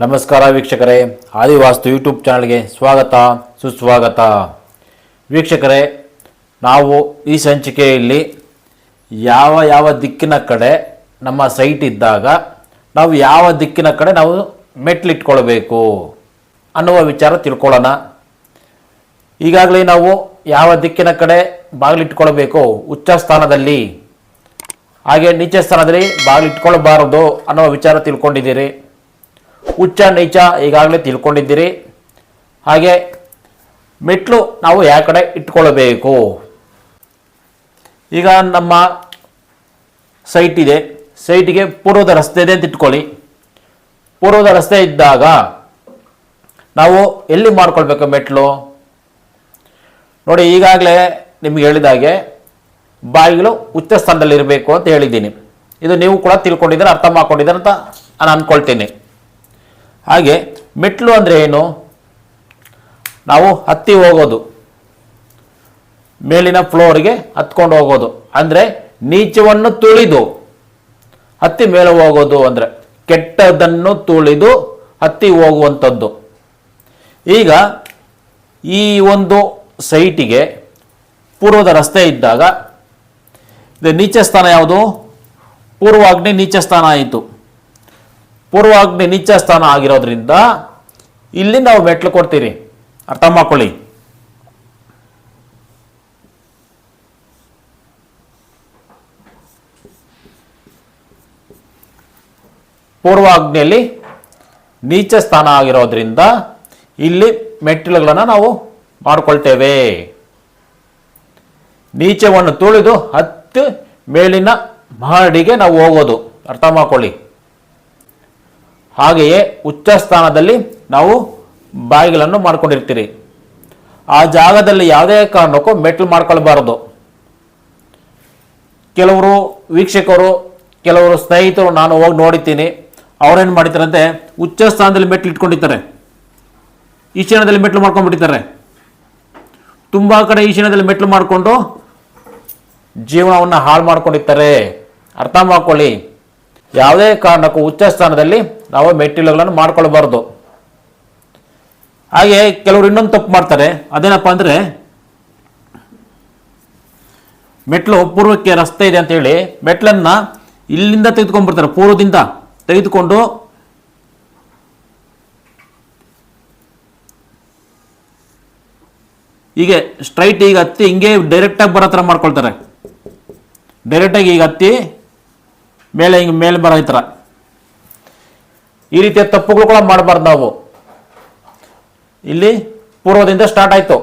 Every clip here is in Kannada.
ನಮಸ್ಕಾರ ವೀಕ್ಷಕರೇ. ಆದಿವಾಸ್ತು ಯೂಟ್ಯೂಬ್ ಚಾನಲ್ಗೆ ಸ್ವಾಗತ, ಸುಸ್ವಾಗತ. ವೀಕ್ಷಕರೇ, ನಾವು ಈ ಸಂಚಿಕೆಯಲ್ಲಿ ಯಾವ ಯಾವ ದಿಕ್ಕಿನ ಕಡೆ ನಮ್ಮ ಸೈಟ್ ಇದ್ದಾಗ ನಾವು ಯಾವ ದಿಕ್ಕಿನ ಕಡೆ ನಾವು ಮೆಟ್ಲಿಟ್ಕೊಳ್ಬೇಕು ಅನ್ನುವ ವಿಚಾರ ತಿಳ್ಕೊಳ್ಳೋಣ. ಈಗಾಗಲೇ ನಾವು ಯಾವ ದಿಕ್ಕಿನ ಕಡೆ ಬಾಗಿಲಿಟ್ಕೊಳ್ಬೇಕು, ಉಚ್ಚ ಸ್ಥಾನದಲ್ಲಿ, ಹಾಗೆ ನೀಚ ಸ್ಥಾನದಲ್ಲಿ ಬಾಗಿಲಿಟ್ಕೊಳ್ಬಾರದು ಅನ್ನುವ ವಿಚಾರ ತಿಳ್ಕೊಂಡಿದ್ದೀರಿ. ಉಚ್ಚ ನೀಚ ಈಗಾಗಲೇ ತಿಳ್ಕೊಂಡಿದ್ದೀರಿ. ಹಾಗೆ ಮೆಟ್ಲು ನಾವು ಯಾವ ಕಡೆ ಇಟ್ಕೊಳ್ಬೇಕು? ಈಗ ನಮ್ಮ ಸೈಟ್ ಇದೆ. ಸೈಟಿಗೆ ಪೂರ್ವದ ರಸ್ತೆ ಇದೆ ಅಂತ ಇಟ್ಕೊಳ್ಳಿ. ಪೂರ್ವದ ರಸ್ತೆ ಇದ್ದಾಗ ನಾವು ಎಲ್ಲಿ ಮಾಡ್ಕೊಳ್ಬೇಕು ಮೆಟ್ಲು? ನೋಡಿ, ಈಗಾಗಲೇ ನಿಮ್ಗೆ ಹೇಳಿದಾಗೆ ಬಾಗಿಲು ಉಚ್ಚ ಸ್ಥಾನದಲ್ಲಿ ಇರಬೇಕು ಅಂತ ಹೇಳಿದ್ದೀನಿ. ಇದು ನೀವು ಕೂಡ ತಿಳ್ಕೊಂಡಿದ್ದೀರ, ಅರ್ಥ ಮಾಡ್ಕೊಂಡಿದ್ದೀರ ಅಂತ ನಾನು ಅಂದ್ಕೊಳ್ತೀನಿ ಹಾಗೆ ಮೆಟ್ಲು ಅಂದರೆ ಏನು? ನಾವು ಹತ್ತಿ ಹೋಗೋದು. ಮೇಲಿನ ಫ್ಲೋರ್ಗೆ ಹತ್ಕೊಂಡು ಹೋಗೋದು. ಅಂದರೆ ನೀಚವನ್ನು ತುಳಿದು ಹತ್ತಿ ಮೇಲೆ ಹೋಗೋದು ಅಂದರೆ ಕೆಟ್ಟದನ್ನು ತುಳಿದು ಹತ್ತಿ ಹೋಗುವಂಥದ್ದು. ಈಗ ಈ ಒಂದು ಸೈಟಿಗೆ ಪೂರ್ವದ ರಸ್ತೆ ಇದ್ದಾಗ, ಇದು ನೀಚ ಸ್ಥಾನ ಯಾವುದು? ಪೂರ್ವಾಗ್ನಿ ನೀಚ ಸ್ಥಾನ ಆಯಿತು. ಪೂರ್ವಾಗ್ನಿ ನೀಚ ಸ್ಥಾನ ಆಗಿರೋದ್ರಿಂದ ಇಲ್ಲಿ ನಾವು ಮೆಟ್ಲು ಕೊಡ್ತೀರಿ. ಅರ್ಥ ಮಾಡ್ಕೊಳ್ಳಿ. ಪೂರ್ವಾಗ್ನಿಯಲ್ಲಿ ನೀಚ ಸ್ಥಾನ ಆಗಿರೋದ್ರಿಂದ ಇಲ್ಲಿ ಮೆಟ್ಟಿಲುಗಳನ್ನು ನಾವು ಮಾಡಿಕೊಳ್ತೇವೆ. ನೀಚವನ್ನು ತುಳಿದು ಹತ್ತು ಮೇಲಿನ ಮಹಡಿಗೆ ನಾವು ಹೋಗೋದು. ಅರ್ಥ ಮಾಡ್ಕೊಳ್ಳಿ. ಹಾಗೆಯೇ ಉಚ್ಚ ಸ್ಥಾನದಲ್ಲಿ ನಾವು ಬಾಗಿಲನ್ನು ಮಾಡ್ಕೊಂಡಿರ್ತೀರಿ. ಆ ಜಾಗದಲ್ಲಿ ಯಾವುದೇ ಕಾರಣಕ್ಕೂ ಮೆಟ್ಲು ಮಾಡ್ಕೊಳ್ಬಾರದು. ಕೆಲವರು ವೀಕ್ಷಕರು, ಕೆಲವರು ಸ್ನೇಹಿತರು ನಾನು ಹೋಗಿ ನೋಡಿದ್ದೀನಿ. ಅವ್ರೇನು ಮಾಡಿದ್ರಂತೆ ಉಚ್ಚ ಸ್ಥಾನದಲ್ಲಿ ಮೆಟ್ಲು ಇಟ್ಕೊಂಡಿರ್ತಾರೆ. ಈಶಾನ್ಯದಲ್ಲಿ ಮೆಟ್ಲು ಮಾಡ್ಕೊಂಡ್ಬಿಟ್ಟಿದ್ದಾರೆ. ತುಂಬ ಕಡೆ ಈಶಾನ್ಯದಲ್ಲಿ ಮೆಟ್ಲು ಮಾಡಿಕೊಂಡು ಜೀವನವನ್ನು ಹಾಳು ಮಾಡ್ಕೊಂಡಿರ್ತಾರೆ. ಅರ್ಥ ಮಾಡ್ಕೊಳ್ಳಿ ಯಾವುದೇ ಕಾರಣಕ್ಕೂ ಉಚ್ಚ ಸ್ಥಾನದಲ್ಲಿ ನಾವು ಮೆಟ್ಟಿಲುಗಳನ್ನು ಮಾಡ್ಕೊಳ್ಬಾರ್ದು. ಹಾಗೆ ಕೆಲವರು ಇನ್ನೊಂದು ತಪ್ಪು ಮಾಡ್ತಾರೆ. ಅದೇನಪ್ಪ ಅಂದರೆ ಮೆಟ್ಲು ಪೂರ್ವಕ್ಕೆ ರಸ್ತೆ ಇದೆ ಅಂತೇಳಿ ಮೆಟ್ಲನ್ನ ಇಲ್ಲಿಂದ ತೆಗೆದುಕೊಂಡ್ಬಿಡ್ತಾರೆ, ಪೂರ್ವದಿಂದ ತೆಗೆದುಕೊಂಡು ಹೀಗೆ ಸ್ಟ್ರೈಟ್ ಈಗ ಹತ್ತಿ ಹಿಂಗೆ ಡೈರೆಕ್ಟಾಗಿ ಬರೋ ಥರ ಮಾಡ್ಕೊಳ್ತಾರೆ. ಡೈರೆಕ್ಟಾಗಿ ಈಗ ಹತ್ತಿ ಮೇಲೆ ಹಿಂಗೆ ಮೇಲೆ ಬರೋ ಈ ಥರ ಈ ರೀತಿಯ ತಪ್ಪುಗಳು ಕೂಡ ಮಾಡಬಾರ್ದು ನಾವು. ಇಲ್ಲಿ ಪೂರ್ವದಿಂದ ಸ್ಟಾರ್ಟ್ ಆಯಿತು.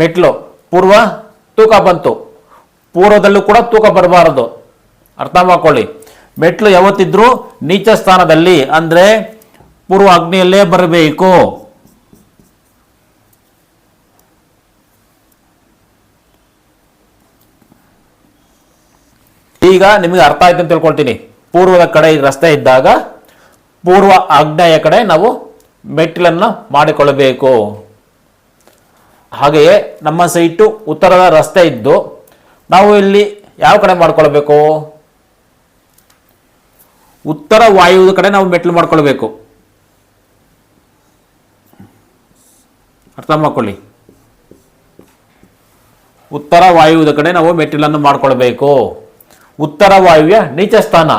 ಮೆಟ್ಲು ಪೂರ್ವ ತೂಕ ಬಂತು. ಪೂರ್ವದಲ್ಲೂ ಕೂಡ ತೂಕ ಬರಬಾರದು. ಅರ್ಥ ಮಾಡ್ಕೊಳ್ಳಿ. ಮೆಟ್ಲು ಯಾವತ್ತಿದ್ರೂ ನೀಚ ಸ್ಥಾನದಲ್ಲಿ, ಅಂದರೆ ಪೂರ್ವ ಅಗ್ನಿಯಲ್ಲೇ ಬರಬೇಕು. ಈಗ ನಿಮಗೆ ಅರ್ಥ ಆಯ್ತು ಅಂತ ತಿಳ್ಕೊಳ್ತೀನಿ. ಪೂರ್ವದ ಕಡೆ ರಸ್ತೆ ಇದ್ದಾಗ ಪೂರ್ವ ಆಗ್ನೇಯ ಕಡೆ ನಾವು ಮೆಟ್ಟಿಲನ್ನು ಮಾಡಿಕೊಳ್ಳಬೇಕು. ಹಾಗೆಯೇ ನಮ್ಮ ಸೈಟು ಉತ್ತರದ ರಸ್ತೆ ಇದ್ದು ನಾವು ಇಲ್ಲಿ ಯಾವ ಕಡೆ ಮಾಡ್ಕೊಳ್ಬೇಕು ಉತ್ತರ ವಾಯುವುದ ಕಡೆ ನಾವು ಮೆಟ್ಲು ಮಾಡ್ಕೊಳ್ಬೇಕು ಅರ್ಥ ಮಾಡ್ಕೊಳ್ಳಿ. ಉತ್ತರ ವಾಯುವುದ ಕಡೆ ನಾವು ಮೆಟ್ಟಿಲನ್ನು ಮಾಡ್ಕೊಳ್ಬೇಕು ಉತ್ತರ ವಾಯುವ್ಯ ನೀಚ ಸ್ಥಾನ.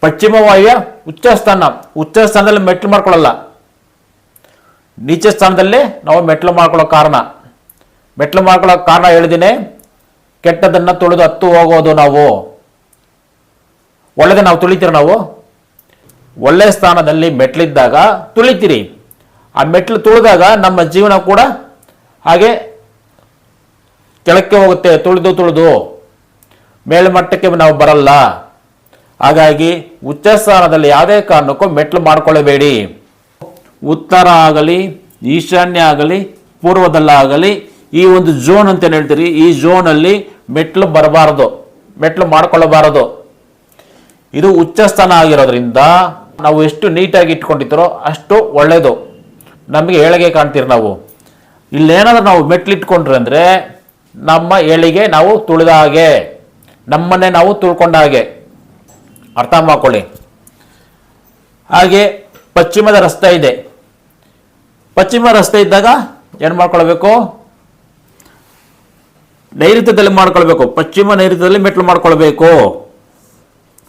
ಪಶ್ಚಿಮ ವಾಯುವ್ಯ ಉಚ್ಚ ಸ್ಥಾನ. ಉಚ್ಚ ಸ್ಥಾನದಲ್ಲಿ ಮೆಟ್ಲು ಮಾಡ್ಕೊಳ್ಳಲ್ಲ. ನೀಚ ಸ್ಥಾನದಲ್ಲಿ ನಾವು ಮೆಟ್ಲು ಮಾಡ್ಕೊಳ್ಳೋ ಕಾರಣ. ಮೆಟ್ಲು ಮಾಡ್ಕೊಳ್ಳೋ ಕಾರಣ ಹೇಳಿದಿನೇ ಕೆಟ್ಟದನ್ನು ತುಳಿದು ಹತ್ತು ಹೋಗೋದು ನಾವು. ಒಳ್ಳೆದ ನಾವು ತುಳಿತೀರಿ ನಾವು? ಒಳ್ಳೆ ಸ್ಥಾನದಲ್ಲಿ ಮೆಟ್ಲಿದ್ದಾಗ ತುಳಿತೀರಿ. ಆ ಮೆಟ್ಲು ತುಳಿದಾಗ ನಮ್ಮ ಜೀವನ ಕೂಡ ಹಾಗೆ ಕೆಳಕ್ಕೆ ಹೋಗುತ್ತೆ, ತುಳಿದು ತುಳಿದು. ಮೇಲ್ಮಟ್ಟಕ್ಕೆ ನಾವು ಬರಲ್ಲ. ಹಾಗಾಗಿ ಉಚ್ಚ ಸ್ಥಾನದಲ್ಲಿ ಯಾವುದೇ ಕಾರಣಕ್ಕೂ ಮೆಟ್ಲು ಮಾಡಿಕೊಳ್ಳಬೇಡಿ. ಉತ್ತರ ಆಗಲಿ, ಈಶಾನ್ಯ ಆಗಲಿ, ಪೂರ್ವದಲ್ಲಾಗಲಿ, ಈ ಒಂದು ಝೋನ್ ಅಂತ ಹೇಳ್ತೀರಿ, ಈ ಝೋನಲ್ಲಿ ಮೆಟ್ಲು ಬರಬಾರದು ಮೆಟ್ಲು ಮಾಡ್ಕೊಳ್ಳಬಾರದು. ಇದು ಉಚ್ಚ ಸ್ಥಾನ ಆಗಿರೋದ್ರಿಂದ ನಾವು ಎಷ್ಟು ನೀಟಾಗಿ ಇಟ್ಕೊಂಡಿರ್ತೀರೋ ಅಷ್ಟು ಒಳ್ಳೆಯದು ನಮಗೆ ಏಳಿಗೆ ಕಾಣ್ತೀರಿ ನಾವು. ಇಲ್ಲೇನಾದರೂ ನಾವು ಮೆಟ್ಲು ಇಟ್ಕೊಂಡ್ರೆ ಅಂದರೆ ನಮ್ಮ ಏಳಿಗೆ ನಾವು ತುಳಿದ ಹಾಗೆ. ನಮ್ಮನ್ನೇ ನಾವು ತುಳ್ಕೊಂಡ ಹಾಗೆ. ಅರ್ಥ ಮಾಡ್ಕೊಳ್ಳಿ. ಹಾಗೆ ಪಶ್ಚಿಮದ ರಸ್ತೆ ಇದೆ. ಪಶ್ಚಿಮ ರಸ್ತೆ ಇದ್ದಾಗ ಏನು ಮಾಡ್ಕೊಳ್ಬೇಕು? ನೈಋತ್ಯದಲ್ಲಿ ಮಾಡ್ಕೊಳ್ಬೇಕು. ಪಶ್ಚಿಮ ನೈಋತ್ಯದಲ್ಲಿ ಮೆಟ್ಲು ಮಾಡ್ಕೊಳ್ಬೇಕು.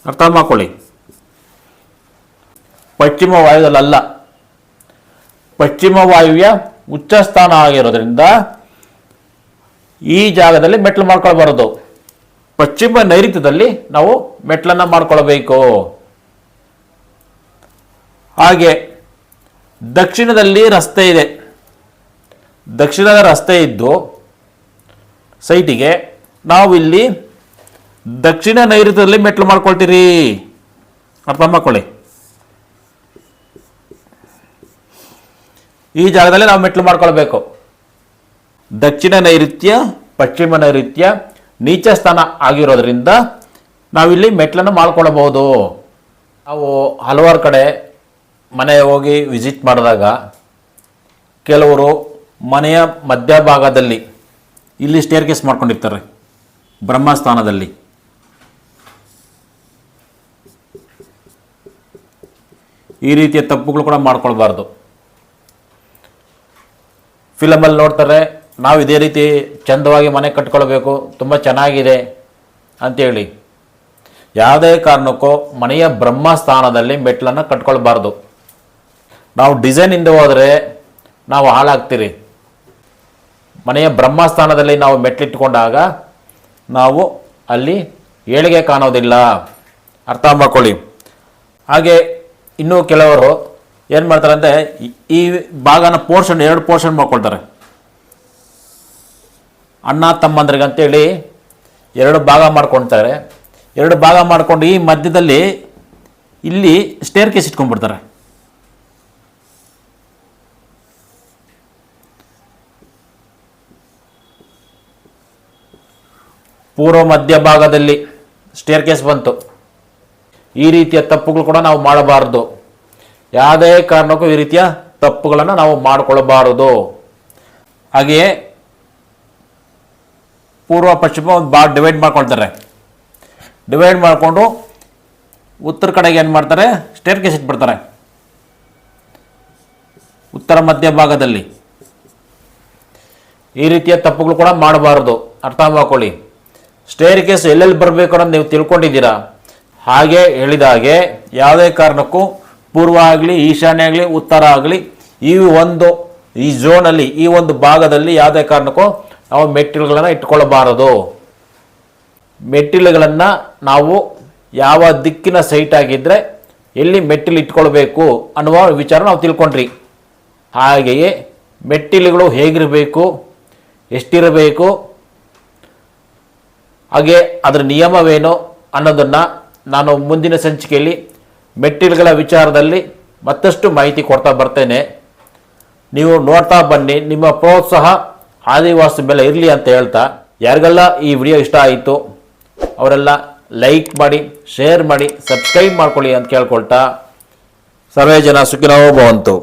ಅರ್ಥ ಮಾಡ್ಕೊಳ್ಳಿ. ಪಶ್ಚಿಮ ವಾಯುದಲ್ಲ ಪಶ್ಚಿಮ ವಾಯುವ್ಯ ಉಚ್ಚ ಸ್ಥಾನ ಆಗಿರೋದ್ರಿಂದ ಈ ಜಾಗದಲ್ಲಿ ಮೆಟ್ಲು ಮಾಡ್ಕೊಳ್ಬಾರದು. ಪಶ್ಚಿಮ ನೈಋತ್ಯದಲ್ಲಿ ನಾವು ಮೆಟ್ಲನ್ನು ಮಾಡ್ಕೊಳ್ಬೇಕು. ಹಾಗೆ ದಕ್ಷಿಣದಲ್ಲಿ ರಸ್ತೆ ಇದೆ. ದಕ್ಷಿಣದ ರಸ್ತೆ ಇದ್ದು ಸೈಟಿಗೆ ನಾವು ಇಲ್ಲಿ ದಕ್ಷಿಣ ನೈಋತ್ಯದಲ್ಲಿ ಮೆಟ್ಲು ಮಾಡ್ಕೊಳ್ತೀರಿ. ಅರ್ಥ ಮಾಡ್ಕೊಳ್ಳಿ. ಈ ಜಾಗದಲ್ಲಿ ನಾವು ಮೆಟ್ಲು ಮಾಡ್ಕೊಳ್ಬೇಕು. ದಕ್ಷಿಣ ನೈಋತ್ಯ, ಪಶ್ಚಿಮ ನೈಋತ್ಯ ನೀಚ ಸ್ಥಾನ ಆಗಿರೋದ್ರಿಂದ ನಾವಿಲ್ಲಿ ಮೆಟ್ಲನ್ನು ಮಾಡ್ಕೊಳ್ಬೋದು ನಾವು ಹಲವಾರು ಕಡೆ ಮನೆ ಹೋಗಿ ವಿಸಿಟ್ ಮಾಡಿದಾಗ ಕೆಲವರು ಮನೆಯ ಮಧ್ಯಭಾಗದಲ್ಲಿ ಇಲ್ಲಿ ಸ್ಟೇರ್ ಕೇಸ್ ಮಾಡ್ಕೊಂಡಿರ್ತಾರೆ, ಬ್ರಹ್ಮಸ್ಥಾನದಲ್ಲಿ. ಈ ರೀತಿಯ ತಪ್ಪುಗಳು ಕೂಡ ಮಾಡ್ಕೊಳ್ಬಾರ್ದು. ಫಿಲಮಲ್ಲಿ ನೋಡ್ತಾರೆ ನಾವು ಇದೇ ರೀತಿ ಚಂದವಾಗಿ ಮನೆ ಕಟ್ಕೊಳ್ಬೇಕು, ತುಂಬ ಚೆನ್ನಾಗಿದೆ ಅಂತೇಳಿ ಯಾವುದೇ ಕಾರಣಕ್ಕೂ ಮನೆಯ ಬ್ರಹ್ಮಸ್ಥಾನದಲ್ಲಿ ಮೆಟ್ಲನ್ನು ಕಟ್ಕೊಳ್ಬಾರ್ದು. ನಾವು ಡಿಸೈನಿಂದ ಹೋದರೆ ನಾವು ಹಾಳಾಗ್ತೀರಿ. ಮನೆಯ ಬ್ರಹ್ಮಸ್ಥಾನದಲ್ಲಿ ನಾವು ಮೆಟ್ಲಿಟ್ಕೊಂಡಾಗ ನಾವು ಅಲ್ಲಿ ಏಳಿಗೆ ಕಾಣೋದಿಲ್ಲ. ಅರ್ಥ ಮಾಡ್ಕೊಳ್ಳಿ. ಹಾಗೆ ಇನ್ನೂ ಕೆಲವರು ಏನು ಮಾಡ್ತಾರೆ ಅಂದರೆ ಈ ಭಾಗನ ಪೋರ್ಷನ್ ಎರಡು ಪೋರ್ಷನ್ ಮಾಡ್ಕೊಳ್ತಾರೆ. ಅಣ್ಣ ತಮ್ಮಂದ್ರಿಗೆ ಅಂತೇಳಿ ಎರಡು ಭಾಗ ಮಾಡ್ಕೊಳ್ತಾರೆ ಎರಡು ಭಾಗ ಮಾಡ್ಕೊಂಡು ಈ ಮಧ್ಯದಲ್ಲಿ ಇಲ್ಲಿ ಸ್ಟೇರ್ ಕೇಸ್ ಇಟ್ಕೊಂಡ್ಬಿಡ್ತಾರೆ. ಪೂರ್ವ ಮಧ್ಯ ಭಾಗದಲ್ಲಿ ಸ್ಟೇರ್ ಕೇಸ್ ಬಂತು. ಈ ರೀತಿಯ ತಪ್ಪುಗಳು ಕೂಡ ನಾವು ಮಾಡಬಾರದು. ಯಾವುದೇ ಕಾರಣಕ್ಕೂ ಈ ರೀತಿಯ ತಪ್ಪುಗಳನ್ನು ನಾವು ಮಾಡಿಕೊಳ್ಳಬಾರದು ಹಾಗೆಯೇ ಪೂರ್ವ ಪಶ್ಚಿಮ ಒಂದು ಭಾಗ ಡಿವೈಡ್ ಮಾಡ್ಕೊಳ್ತಾರೆ. ಡಿವೈಡ್ ಮಾಡಿಕೊಂಡು ಉತ್ತರ ಕಡೆಗೆ ಏನು ಮಾಡ್ತಾರೆ? ಸ್ಟೇರ್ ಕೇಸ್ ಇಟ್ಬಿಡ್ತಾರೆ. ಉತ್ತರ ಮಧ್ಯ ಭಾಗದಲ್ಲಿ. ಈ ರೀತಿಯ ತಪ್ಪುಗಳು ಕೂಡ ಮಾಡಬಾರದು. ಅರ್ಥ ಮಾಡ್ಕೊಳ್ಳಿ. ಸ್ಟೇರ್ ಕೇಸ್ ಎಲ್ಲೆಲ್ಲಿ ಬರಬೇಕು ಅನ್ನೋದು ನೀವು ತಿಳ್ಕೊಂಡಿದ್ದೀರಾ? ಹಾಗೆ ಹೇಳಿದ ಹಾಗೆ ಯಾವುದೇ ಕಾರಣಕ್ಕೂ ಪೂರ್ವ ಆಗಲಿ, ಈಶಾನ್ಯ ಆಗಲಿ, ಉತ್ತರ ಆಗಲಿ, ಈ ಒಂದು, ಈ ಝೋನಲ್ಲಿ ಈ ಒಂದು ಭಾಗದಲ್ಲಿ ಯಾವುದೇ ಕಾರಣಕ್ಕೂ ನಾವು ಮೆಟ್ಟಿಲುಗಳನ್ನು ಇಟ್ಕೊಳ್ಳಬಾರದು. ಮೆಟ್ಟಿಲುಗಳನ್ನು ನಾವು ಯಾವ ದಿಕ್ಕಿನ ಸೈಟ್ ಆಗಿದ್ದರೆ ಎಲ್ಲಿ ಮೆಟ್ಟಿಲು ಇಟ್ಕೊಳ್ಬೇಕು ಅನ್ನುವ ವಿಚಾರ ನಾವು ತಿಳ್ಕೊಂಡ್ರಿ. ಹಾಗೆಯೇ ಮೆಟ್ಟಿಲುಗಳು ಹೇಗಿರಬೇಕು, ಎಷ್ಟಿರಬೇಕು, ಹಾಗೆ ಅದರ ನಿಯಮವೇನು ಅನ್ನೋದನ್ನು ನಾನು ಮುಂದಿನ ಸಂಚಿಕೆಯಲ್ಲಿ ಮೆಟ್ಟಿಲುಗಳ ವಿಚಾರದಲ್ಲಿ ಮತ್ತಷ್ಟು ಮಾಹಿತಿ ಕೊಡ್ತಾ ಬರ್ತೇನೆ. ನೀವು ನೋಡ್ತಾ ಬನ್ನಿ, ನಿಮ್ಮ ಪ್ರೋತ್ಸಾಹ ಆದಿವಾಸಿ ಮೇಲೆ ಇರಲಿ ಅಂತ ಹೇಳ್ತಾ ಯಾರಿಗೆಲ್ಲ ಈ ವಿಡಿಯೋ ಇಷ್ಟ ಆಯಿತು ಅವರೆಲ್ಲ ಲೈಕ್ ಮಾಡಿ, ಶೇರ್ ಮಾಡಿ, ಸಬ್ಸ್ಕ್ರೈಬ್ ಮಾಡ್ಕೊಳ್ಳಿ ಅಂತ ಕೇಳ್ಕೊಳ್ತಾ. ಸರ್ವೇ ಜನ ಸುಖಿನೋ ಭವಂತು.